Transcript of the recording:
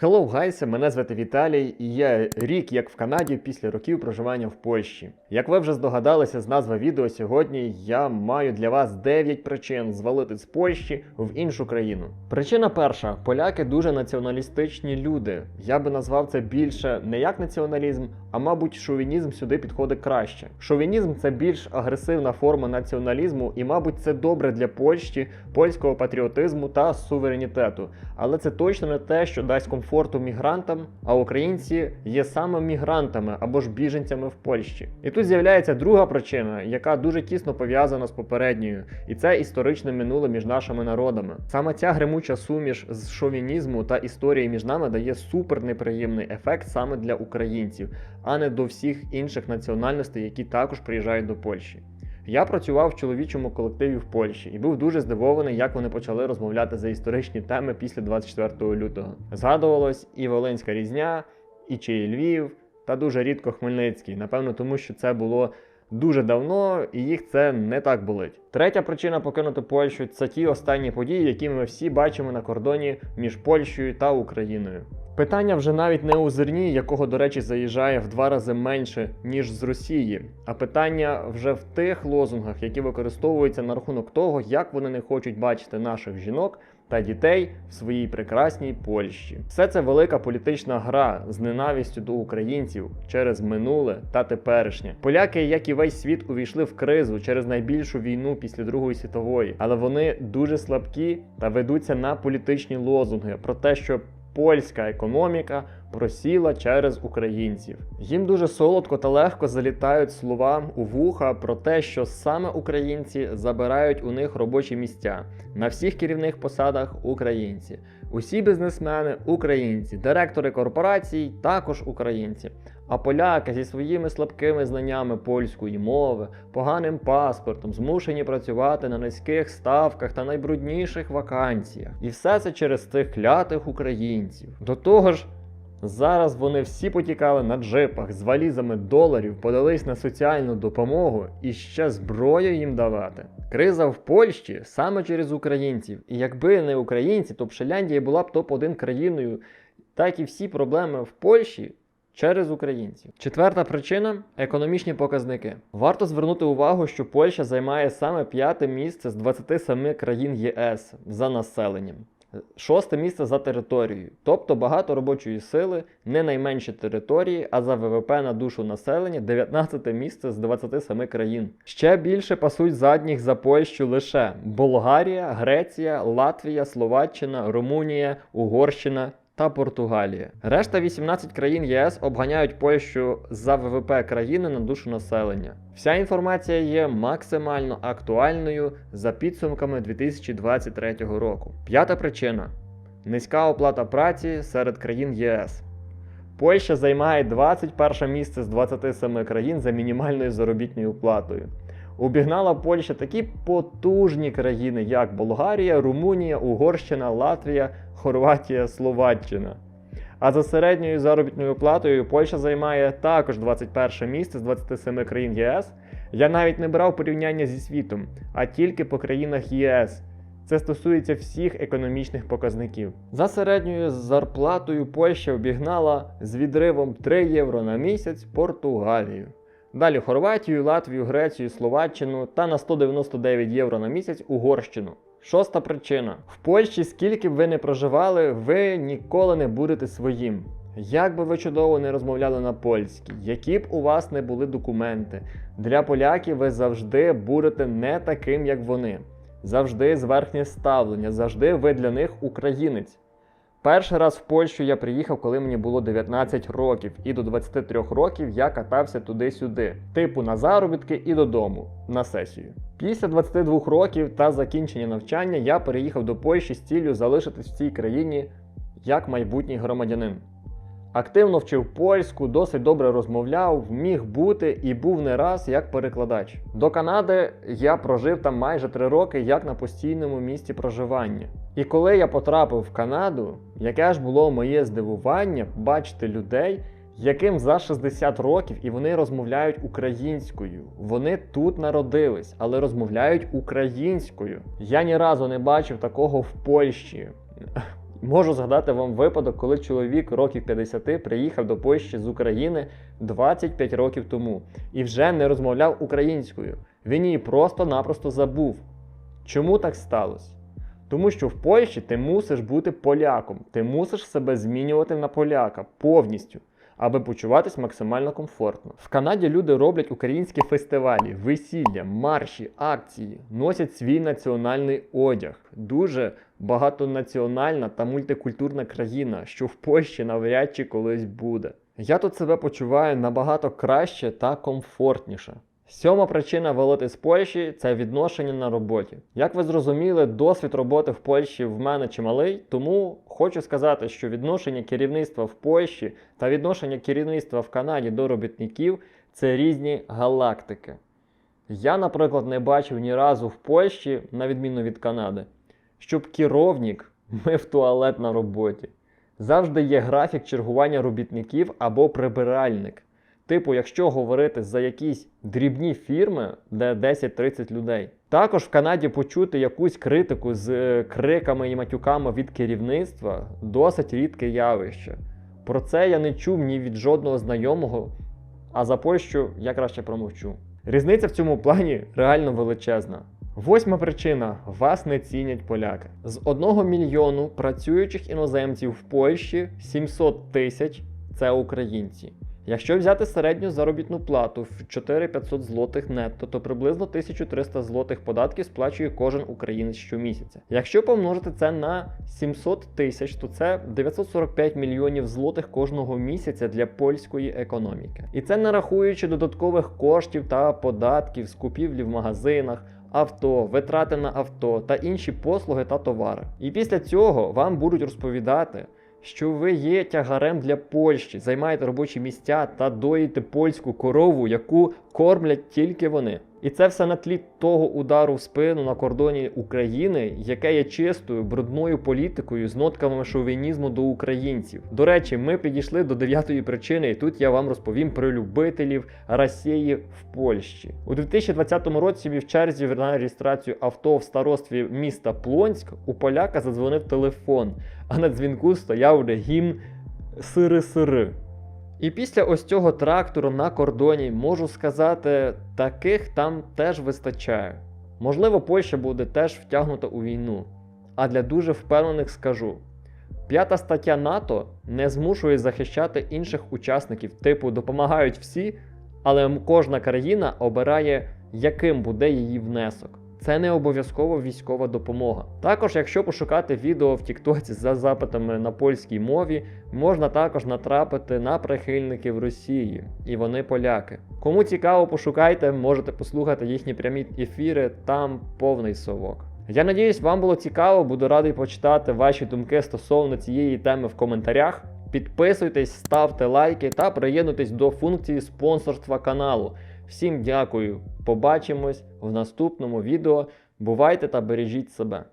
Hello, guys! мене звати Віталій, і я рік як в Канаді після років проживання в Польщі. Як ви вже здогадалися з назви відео сьогодні, я маю для вас 9 причин звалити з Польщі в іншу країну. Причина перша: поляки дуже націоналістичні люди. Я би назвав це більше не як націоналізм, а мабуть, шовінізм сюди підходить краще. Шовінізм це більш агресивна форма націоналізму, і, мабуть, це добре для Польщі, польського патріотизму та суверенітету. Але це точно не те, що дасть комфорту мігрантам, а українці є саме мігрантами або ж біженцями в Польщі. І тут з'являється друга причина, яка дуже тісно пов'язана з попередньою, і це історичне минуле між нашими народами. Саме ця гримуча суміш з шовінізму та історії між нами дає супер неприємний ефект саме для українців, а не до всіх інших національностей, які також приїжджають до Польщі. Я працював в чоловічому колективі в Польщі і був дуже здивований, як вони почали розмовляти за історичні теми після 24 лютого. Згадувалось і Волинська різня, і чи Львів, та дуже рідко Хмельницький. Напевно, тому що це було дуже давно, і їх це не так болить. Третя причина покинути Польщу це ті останні події, які ми всі бачимо на кордоні між Польщею та Україною. Питання вже навіть не у зерні, якого, до речі, заїжджає в два рази менше, ніж з Росії, а питання вже в тих лозунгах, які використовуються на рахунок того, як вони не хочуть бачити наших жінок та дітей в своїй прекрасній Польщі. Все це велика політична гра з ненавістю до українців через минуле та теперішнє. Поляки, як і весь світ, увійшли в кризу через найбільшу війну після Другої світової, але вони дуже слабкі та ведуться на політичні лозунги про те, що польська економіка просіла через українців. Їм дуже солодко та легко залітають слова у вуха про те, що саме українці забирають у них робочі місця на всіх керівних посадах українці. Усі бізнесмени українці, директори корпорацій також українці. А поляки зі своїми слабкими знаннями польської мови, поганим паспортом, змушені працювати на низьких ставках та найбрудніших вакансіях. І все це через цих клятих українців. До того ж, зараз вони всі потікали на джипах з валізами доларів, подались на соціальну допомогу і ще зброю їм давати. Криза в Польщі саме через українців. І якби не українці, то б Шеляндія була б топ-1 країною, так і всі проблеми в Польщі через українців. Четверта причина економічні показники. Варто звернути увагу, що Польща займає саме п'яте місце з 27 країн ЄС за населенням. Шосте місце за територією, тобто багато робочої сили, не найменші території, а за ВВП на душу населення 19 місце з 27 країн. Ще більше пасуть задніх за Польщу лише Болгарія, Греція, Латвія, Словаччина, Румунія, Угорщина та Португалія. Решта 18 країн єС обганяють Польщу за ВВП країни на душу населення. Вся інформація є максимально актуальною за підсумками 2023 року. П'ята причина низька оплата праці серед країн ЄС. Польща займає 21 місце з 27 країн за мінімальною заробітною платою. Обігнала Польща такі потужні країни, як Болгарія, Румунія, Угорщина, Латвія, Хорватія, Словаччина. А за середньою заробітною платою Польща займає також 21 місце з 27 країн ЄС. Я навіть не брав порівняння зі світом, а тільки по країнах ЄС. Це стосується всіх економічних показників. За середньою зарплатою Польща обігнала з відривом 3 євро на місяць Португалію. Далі Хорватію, Латвію, Грецію, Словаччину та на 199 євро на місяць Угорщину. Шоста причина: в Польщі, скільки б ви не проживали, ви ніколи не будете своїм. Як би ви чудово не розмовляли на польській, які б у вас не були документи, для поляків ви завжди будете не таким, як вони. Завжди зверхнє ставлення, завжди ви для них українець. Перший раз в Польщу я приїхав, коли мені було 19 років, і до 23 років я катався туди-сюди, типу на заробітки і додому на сесію. Після 22 років та закінчення навчання я переїхав до Польщі з ціллю залишитись в цій країні як майбутній громадянин. Активно вчив польську, досить добре розмовляв, міг бути і був не раз як перекладач. До Канади я прожив там майже три роки як на постійному місці проживання. І коли я потрапив в Канаду, яке ж було моє здивування бачити людей, яким за 60 років і вони розмовляють українською. Вони тут народились, але розмовляють українською. Я ні разу не бачив такого в Польщі. Можу згадати вам випадок, коли чоловік років 50 приїхав до Польщі з України 25 років тому і вже не розмовляв українською. Він її просто-напросто забув. Чому так сталося? Тому що в Польщі ти мусиш бути поляком, ти мусиш себе змінювати на поляка повністю, аби почуватись максимально комфортно. В Канаді люди роблять українські фестивалі, весілля, марші, акції, носять свій національний одяг. Дуже багатонаціональна та мультикультурна країна, що в Польщі навряд чи колись буде. Я тут себе почуваю набагато краще та комфортніше. Сьома причина валити з Польщі це відношення на роботі. Як ви зрозуміли, досвід роботи в Польщі в мене чималий, тому хочу сказати, що відношення керівництва в Польщі та відношення керівництва в Канаді до робітників це різні галактики. Я, наприклад, не бачив ні разу в Польщі, на відміну від Канади, щоб керівник мив туалет на роботі. Завжди є графік чергування робітників або прибиральник. Типу, якщо говорити за якісь дрібні фірми, де 10-30 людей. Також в Канаді почути якусь критику з е, криками і матюками від керівництва досить рідке явище. Про це я не чув ні від жодного знайомого, а за Польщу я краще промовчу. Різниця в цьому плані реально величезна. Восьма причина вас не цінять поляки. З 1 мільйону працюючих іноземців в Польщі 700 тисяч це українці. Якщо взяти середню заробітну плату в 4500 злотих нетто, то приблизно 1300 злотих податків сплачує кожен українець щомісяця. Якщо помножити це на 700 тисяч, то це 945 мільйонів злотих кожного місяця для польської економіки. І це не рахуючи додаткових коштів та податків з купівлі в магазинах. Авто, витрати на авто та інші послуги та товари. І після цього вам будуть розповідати, що ви є тягарем для Польщі, займаєте робочі місця та доїте польську корову, яку кормлять тільки вони. І це все на тлі того удару в спину на кордоні України, яке є чистою брудною політикою з нотками шовінізму до українців. До речі, ми підійшли до дев'ятої причини, і тут я вам розповім про любителів Росії в Польщі. У 2020 році в черзі на реєстрацію авто в старостві міста Плонськ у поляка задзвонив телефон, а на дзвінку стояв гімн Сири-сири. І після ось цього трактору на кордоні можу сказати, таких там теж вистачає. Можливо, Польща буде теж втягнута у війну. А для дуже впевнених скажу: п'ята стаття НАТО не змушує захищати інших учасників, типу допомагають всі, але кожна країна обирає, яким буде її внесок. Це не обов'язково військова допомога. Також, якщо пошукати відео в Тіктоці за запитами на польській мові, можна також натрапити на прихильників Росії, і вони поляки. Кому цікаво, пошукайте, можете послухати їхні прямі ефіри, там повний совок. Я надіюсь, вам було цікаво, буду радий почитати ваші думки стосовно цієї теми в коментарях. Підписуйтесь, ставте лайки та приєднуйтесь до функції спонсорства каналу. Всім дякую. Побачимось в наступному відео. Бувайте та бережіть себе.